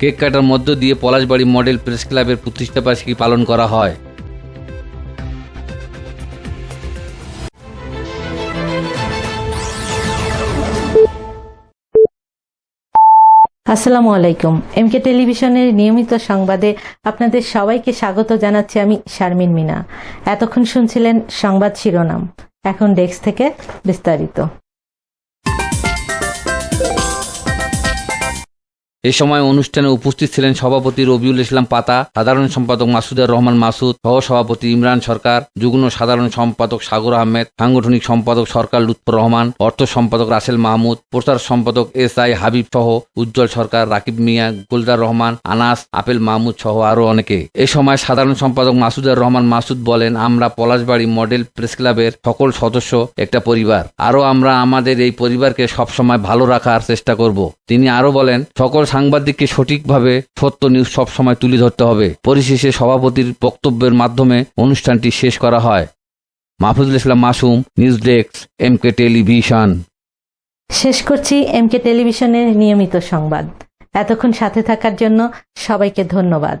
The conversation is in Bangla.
কেক কাটার মধ্য দিয়ে পলাশবাড়ি মডেল প্রেস ক্লাবের প্রতিষ্ঠাবার্ষিকী পালন করা হয়। আসসালামু আলাইকুম। এমকে টেলিভিশনের নিয়মিত সংবাদে আপনাদের সবাইকে স্বাগত জানাচ্ছি আমি শারমিন মিনা। এতক্ষণ শুনছিলেন সংবাদ শিরোনাম। এখন ডেস্ক থেকে বিস্তারিত। এ সময় অনুষ্ঠানে উপস্থিত ছিলেন সভাপতি রবিউল ইসলাম পাতা, সাধারণ সম্পাদক মাসুদের রহমান মাসুদ সহ সভাপতি ইমরান সরকার, যুগ্ম সাধারণ সম্পাদক সাগর আহমেদ, সাংগঠনিক সম্পাদক সরকার লুৎফর রহমান, অর্থ সম্পাদক রাসেল মাহমুদ, প্রচার সম্পাদক এস আই হাবিব সহ উজ্জ্বল সরকার রাকিব মিয়া গুলদার রহমান, আনাস, আপেল মাহমুদ সহ আরও অনেকে। এ সময় সাধারণ সম্পাদক মাসুদের রহমান মাসুদ বলেন, আমরা পলাশবাড়ি মডেল প্রেস ক্লাবের সকল সদস্য, একটা পরিবার। আরও আমরা আমাদের এই পরিবারকে সবসময় ভালো রাখার চেষ্টা করব। তিনি আরও বলেন, সকল সাংবাদিককে সঠিকভাবে সত্য নিউজ সবসময় তুলে ধরতে হবে। পরিশেষে সভাপতির বক্তব্যের মাধ্যমে অনুষ্ঠানটি শেষ করা হয়। Mahfuzul Islam Masum, news desk, M K television. শেষ করছি এমকে টেলিভিশনের নিয়মিত সংবাদ। এতক্ষণ সাথে থাকার জন্য সবাইকে ধন্যবাদ।